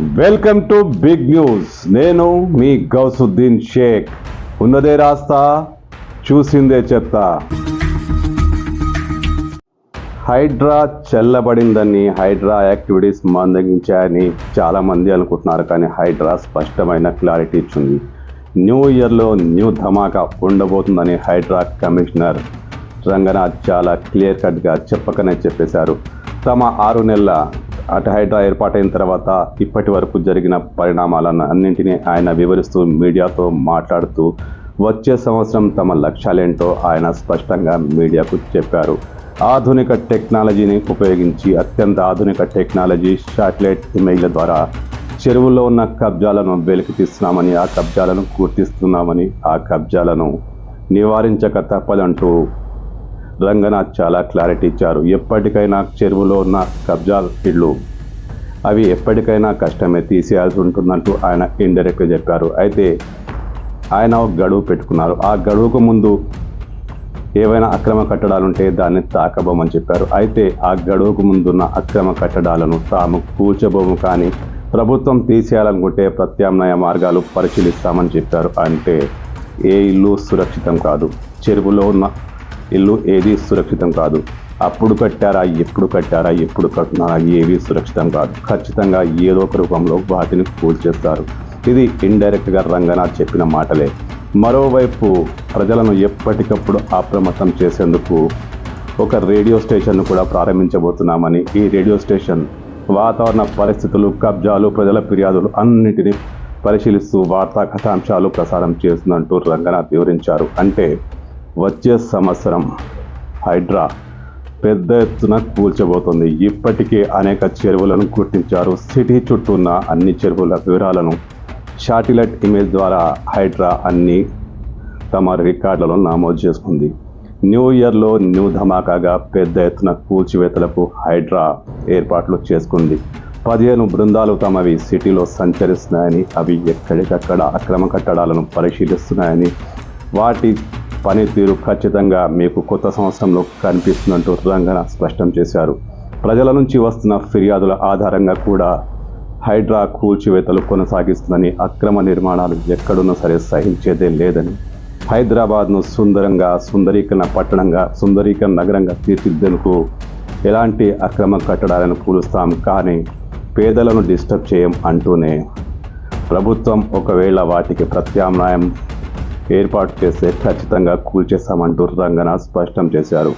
Welcome to big news. నేను మీ గౌసుద్దీన్ షేక్. ఉన్నదే రాస్తా చూసిందే చెప్తా హైడ్రా చెల్లబడిందని హైడ్రా యాక్టివిటీస్ మందగించాయని చాలా మంది అనుకుంటున్నారు కానీ హైడ్రా స్పష్టమైన క్లారిటీ ఇచ్చింది. న్యూ ఇయర్లో న్యూ ధమాకా ఉండబోతుందని హైడ్రా కమిషనర్ రంగనాథ్ చాలా క్లియర్ కట్గా చెప్పకనే చెప్పేశారు. తమ ఆరు నెలల అటు హైడ్రా ఏర్పాటైన తర్వాత ఇప్పటి వరకు జరిగిన పరిణామాలను అన్నింటినీ ఆయన వివరిస్తూ మీడియాతో మాట్లాడుతూ వచ్చే సంవత్సరం తమ లక్ష్యాలేంటో ఆయన స్పష్టంగా మీడియాకు చెప్పారు. ఆధునిక టెక్నాలజీని ఉపయోగించి అత్యంత ఆధునిక టెక్నాలజీ శాటిలైట్ ఇమేజ్ల ద్వారా చెరువుల్లో ఉన్న కబ్జాలను వెలికి తీస్తున్నామని ఆ కబ్జాలను గుర్తిస్తున్నామని ఆ కబ్జాలను నివారించక తప్పదంటూ రంగనాథ్ చాలా క్లారిటీ ఇచ్చారు. ఎప్పటికైనా చెరువులో ఉన్న కబ్జా ఇళ్ళు అవి ఎప్పటికైనా కష్టమే తీసేయాల్సి ఉంటుందంటూ ఆయన ఇండైరెక్ట్గా చెప్పారు. అయితే ఆయన ఒక గడువు పెట్టుకున్నారు. ఆ గడువుకు ముందు ఏవైనా అక్రమ కట్టడాలుంటే దాన్ని తాకబోమని చెప్పారు. అయితే ఆ గడువుకు ముందున్న అక్రమ కట్టడాలను తాము కూర్చోబోము కానీ ప్రభుత్వం తీసేయాలనుకుంటే ప్రత్యామ్నాయ మార్గాలు పరిశీలిస్తామని చెప్పారు. అంటే ఏ ఇల్లు సురక్షితం కాదు. చెరువులో ఉన్న ఇల్లు ఏది సురక్షితం కాదు. అప్పుడు కట్టారా ఎప్పుడు కట్టారా ఎప్పుడు కట్టున్నారా ఏవి సురక్షితం కాదు. ఖచ్చితంగా ఏదో ఒక రూపంలో వాటిని కూల్చేస్తారు. ఇది ఇండైరెక్ట్గా రంగనాథ్ చెప్పిన మాటలే. మరోవైపు ప్రజలను ఎప్పటికప్పుడు అప్రమత్తం చేసేందుకు ఒక రేడియో స్టేషన్ను కూడా ప్రారంభించబోతున్నామని ఈ రేడియో స్టేషన్ వాతావరణ పరిస్థితులు కబ్జాలు ప్రజల ఫిర్యాదులు అన్నిటినీ పరిశీలిస్తూ వార్తా కథాంశాలు ప్రసారం చేస్తుందంటూ రంగనాథ్ వివరించారు. అంటే వచ్చే సంవత్సరం హైడ్రా పెద్ద ఎత్తున కూల్చబోతుంది. ఇప్పటికే అనేక చెరువులను గుర్తించారు. సిటీ చుట్టూ ఉన్న అన్ని చెరువుల వివరాలను శాటిలైట్ ఇమేజ్ ద్వారా హైడ్రా అన్ని తమ రికార్డులలో నమోదు చేసుకుంది. న్యూ ఇయర్లో న్యూ ధమాకాగా పెద్ద ఎత్తున కూల్చివేతలకు హైడ్రా ఏర్పాట్లు చేసుకుంది. పదిహేను బృందాలు తమవి సిటీలో సంచరిస్తున్నాయని అవి ఎక్కడికక్కడ అక్రమ కట్టడాలను పరిశీలిస్తున్నాయని వాటి పనితీరు ఖచ్చితంగా మీకు కొత్త సంవత్సరంలో కనిపిస్తున్నట్టు రంగన స్పష్టం చేశారు. ప్రజల నుంచి వస్తున్న ఫిర్యాదుల ఆధారంగా కూడా హైడ్రా కూల్చివేతలు కొనసాగిస్తుందని అక్రమ నిర్మాణాలు ఎక్కడున్నా సరే సహించేదే లేదని హైదరాబాద్ను సుందరంగా సుందరీకరణ పట్టణంగా సుందరీకరణ నగరంగా తీర్చిదిద్దేందుకు ఎలాంటి అక్రమ కట్టడాలను కూలుస్తాం కానీ పేదలను డిస్టర్బ్ చేయం అంటూనే ప్రభుత్వం ఒకవేళ వాటికి ప్రత్యామ్నాయం ఏర్పాటు చేస్తే ఖచ్చితంగా కూల్చేస్తామంటూ రంగన స్పష్టం చేశారు.